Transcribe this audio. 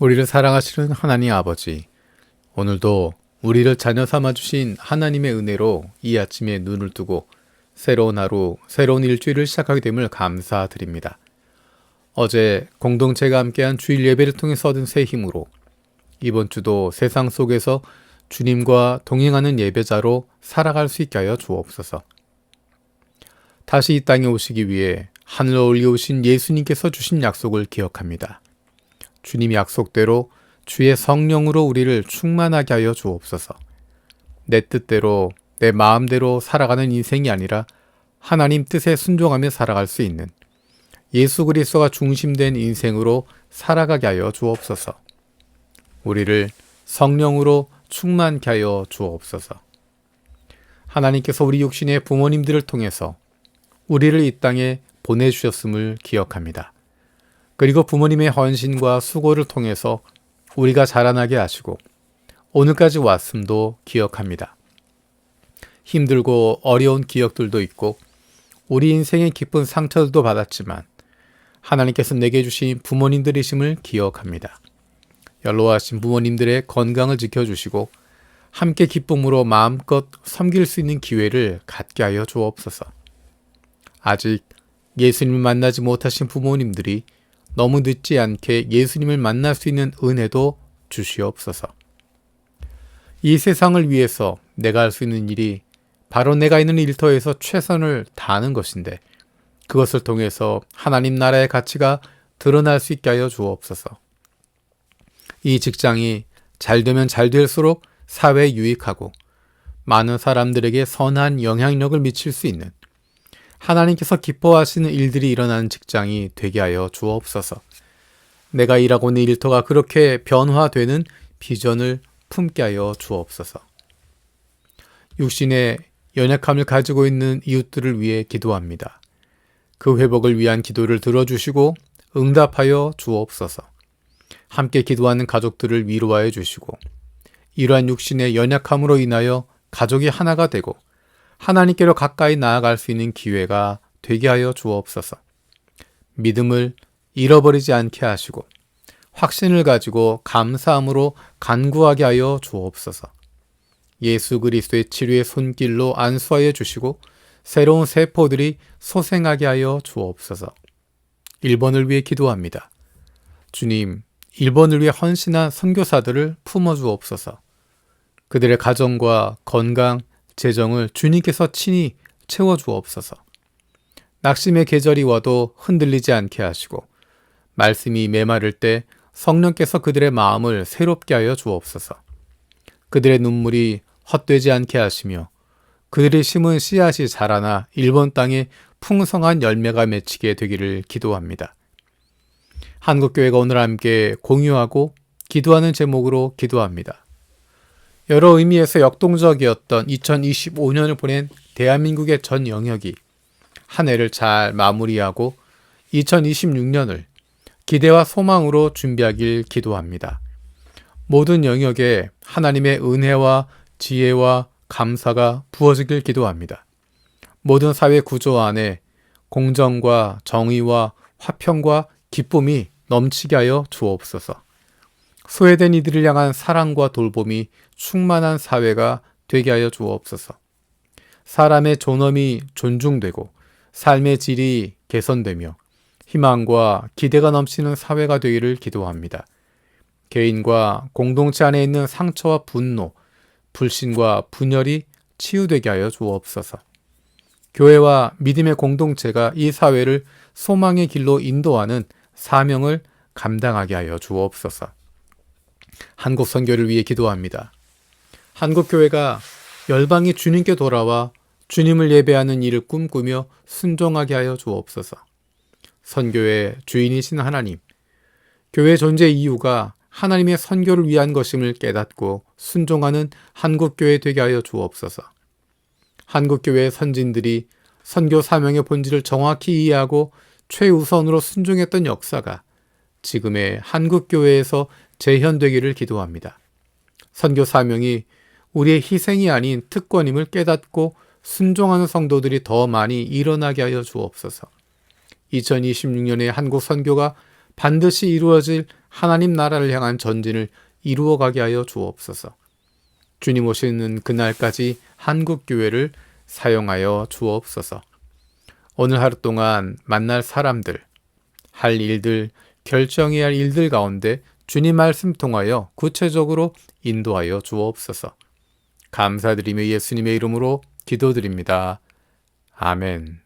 우리를 사랑하시는 하나님 아버지, 오늘도 우리를 자녀 삼아 주신 하나님의 은혜로 이 아침에 눈을 뜨고 새로운 하루, 새로운 일주일을 시작하게 됨을 감사드립니다. 어제 공동체가 함께한 주일 예배를 통해서 얻은 새 힘으로 이번 주도 세상 속에서 주님과 동행하는 예배자로 살아갈 수 있게 하여 주옵소서. 다시 이 땅에 오시기 위해 하늘로 올려오신 예수님께서 주신 약속을 기억합니다. 주님 약속대로 주의 성령으로 우리를 충만하게 하여 주옵소서. 내 뜻대로 내 마음대로 살아가는 인생이 아니라 하나님 뜻에 순종하며 살아갈 수 있는 예수 그리스도가 중심된 인생으로 살아가게 하여 주옵소서. 우리를 성령으로 충만케 하여 주옵소서. 하나님께서 우리 육신의 부모님들을 통해서 우리를 이 땅에 보내주셨음을 기억합니다. 그리고 부모님의 헌신과 수고를 통해서 우리가 자라나게 하시고 오늘까지 왔음도 기억합니다. 힘들고 어려운 기억들도 있고 우리 인생의 깊은 상처들도 받았지만 하나님께서 내게 주신 부모님들이심을 기억합니다. 연로하신 부모님들의 건강을 지켜주시고 함께 기쁨으로 마음껏 섬길 수 있는 기회를 갖게 하여 주옵소서. 아직 예수님을 만나지 못하신 부모님들이 너무 늦지 않게 예수님을 만날 수 있는 은혜도 주시옵소서. 이 세상을 위해서 내가 할 수 있는 일이 바로 내가 있는 일터에서 최선을 다하는 것인데 그것을 통해서 하나님 나라의 가치가 드러날 수 있게 하여 주옵소서. 이 직장이 잘 되면 잘 될수록 사회에 유익하고 많은 사람들에게 선한 영향력을 미칠 수 있는 하나님께서 기뻐하시는 일들이 일어나는 직장이 되게 하여 주옵소서. 내가 일하고 있는 일터가 그렇게 변화되는 비전을 품게 하여 주옵소서. 육신의 연약함을 가지고 있는 이웃들을 위해 기도합니다. 그 회복을 위한 기도를 들어주시고 응답하여 주옵소서. 함께 기도하는 가족들을 위로하여 주시고 이러한 육신의 연약함으로 인하여 가족이 하나가 되고 하나님께로 가까이 나아갈 수 있는 기회가 되게 하여 주옵소서. 믿음을 잃어버리지 않게 하시고 확신을 가지고 감사함으로 간구하게 하여 주옵소서. 예수 그리스도의 치료의 손길로 안수하여 주시고 새로운 세포들이 소생하게 하여 주옵소서. 1번을 위해 기도합니다. 주님, 1번을 위해 헌신한 선교사들을 품어 주옵소서. 그들의 가정과 건강, 재정을 주님께서 친히 채워 주옵소서. 낙심의 계절이 와도 흔들리지 않게 하시고 말씀이 메마를 때 성령께서 그들의 마음을 새롭게 하여 주옵소서. 그들의 눈물이 헛되지 않게 하시며 그들이 심은 씨앗이 자라나 일본 땅에 풍성한 열매가 맺히게 되기를 기도합니다. 한국교회가 오늘 함께 공유하고 기도하는 제목으로 기도합니다. 여러 의미에서 역동적이었던 2025년을 보낸 대한민국의 전 영역이 한 해를 잘 마무리하고 2026년을 기대와 소망으로 준비하길 기도합니다. 모든 영역에 하나님의 은혜와 지혜와 감사가 부어지길 기도합니다. 모든 사회 구조 안에 공정과 정의와 화평과 기쁨이 넘치게 하여 주옵소서. 소외된 이들을 향한 사랑과 돌봄이 충만한 사회가 되게 하여 주옵소서. 사람의 존엄이 존중되고 삶의 질이 개선되며 희망과 기대가 넘치는 사회가 되기를 기도합니다. 개인과 공동체 안에 있는 상처와 분노, 불신과 분열이 치유되게 하여 주옵소서. 교회와 믿음의 공동체가 이 사회를 소망의 길로 인도하는 사명을 감당하게 하여 주옵소서. 한국 선교를 위해 기도합니다. 한국 교회가 열방이 주님께 돌아와 주님을 예배하는 일을 꿈꾸며 순종하게 하여 주옵소서. 선교의 주인이신 하나님, 교회 존재 이유가 하나님의 선교를 위한 것임을 깨닫고 순종하는 한국교회 되게 하여 주옵소서. 한국교회의 선진들이 선교 사명의 본질을 정확히 이해하고 최우선으로 순종했던 역사가 지금의 한국교회에서 재현되기를 기도합니다. 선교 사명이 우리의 희생이 아닌 특권임을 깨닫고 순종하는 성도들이 더 많이 일어나게 하여 주옵소서. 2026년에 한국 선교가 반드시 이루어질 하나님 나라를 향한 전진을 이루어가게 하여 주옵소서. 주님 오시는 그날까지 한국 교회를 사용하여 주옵소서. 오늘 하루 동안 만날 사람들, 할 일들, 결정해야 할 일들 가운데 주님 말씀 통하여 구체적으로 인도하여 주옵소서. 감사드리며 예수님의 이름으로 기도드립니다. 아멘.